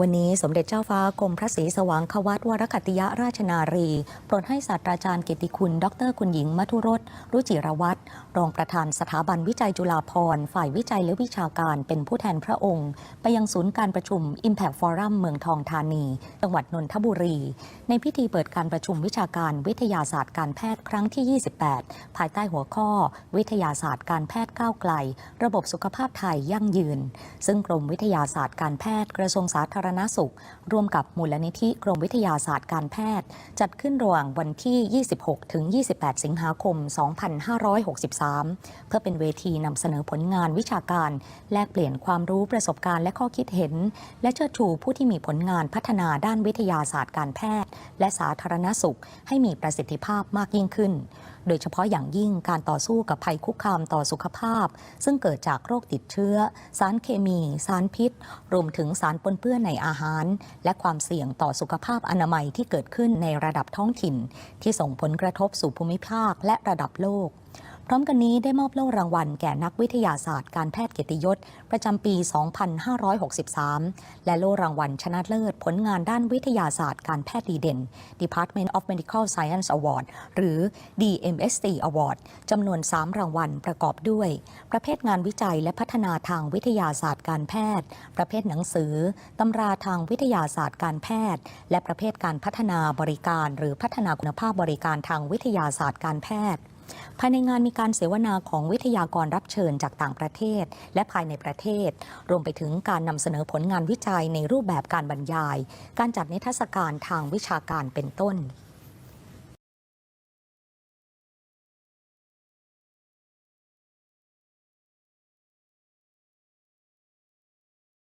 วันนี้สมเด็จเจ้าฟ้ากรมพระศรีสว่างควัตวรคตติยราชนารีโปรดให้ศาสตราจารย์เกิติคุณ ดรคุณหญิงมัทุรสรุจิรวัตรรองประธานสถาบันวิจัยจุฬาภรณ์ฝ่ายวิจัยและวิชาการเป็นผู้แทนพระองค์ ไปยังศูนย์การประชุม Impact Forum เมืองทองธานี จังหวัดนนทบุรี ในพิธีเปิดการประชุมวิชาการวิทยาศาสตร์การแพทย์ครั้งที่ 28 ภายใต้หัวข้อ วิทยาศาสตร์การแพทย์ก้าวไกล ระบบสุขภาพไทยยั่งยืน ซึ่งกรมวิทยาศาสตร์การแพทย์กระทรวงสาธารารณสุข ร่วมกับมูลนิธิกรมวิทยาศาสตร์การแพทย์ จัดขึ้นระหว่างวันที่ 26 ถึง 28 สิงหาคม 2563 เพื่อเป็นเวทีนำเสนอผลงานวิชาการ แลกเปลี่ยนความรู้ประสบการณ์และข้อคิดเห็น และเชิดชูผู้ที่มีผลงานพัฒนาด้านวิทยาศาสตร์การแพทย์ และสาธารณสุข ให้มีประสิทธิภาพมากยิ่งขึ้นโดยเฉพาะอย่างยิ่งการต่อสู้กับภัยคุกคามต่อสุขภาพ ซึ่งเกิดจากโรคติดเชื้อ สารเคมี สารพิษ รวมถึงสารปนเปื้อนในอาหาร และความเสี่ยงต่อสุขภาพอนามัยที่เกิดขึ้นในระดับท้องถิ่น ที่ส่งผลกระทบสู่ภูมิภาคและระดับโลก พร้อมกันนี้ได้มอบโล่รางวัลแก่นักวิทยาศาสตร์การแพทย์เกียรติยศ ประจำปี 2563 และโล่รางวัลชนะเลิศผลงานด้านวิทยาศาสตร์การแพทย์ดีเด่น Department of Medical Science Award หรือ DMST Award จำนวน 3 รางวัลประกอบด้วย ประเภทงานวิจัยและพัฒนาทางวิทยาศาสตร์การแพทย์ ประเภทหนังสือตำราทางวิทยาศาสตร์การแพทย์ และประเภทการพัฒนาบริการ หรือพัฒนาคุณภาพบริการทางวิทยาศาสตร์การแพทย์ ภายในงานมีการเสวนาของวิทยากรรับเชิญจากต่างประเทศ และภายในประเทศ รวมไปถึงการนำเสนอผลงานวิจัยในรูปแบบการบรรยาย การจัดนิทรรศการทางวิชาการเป็นต้น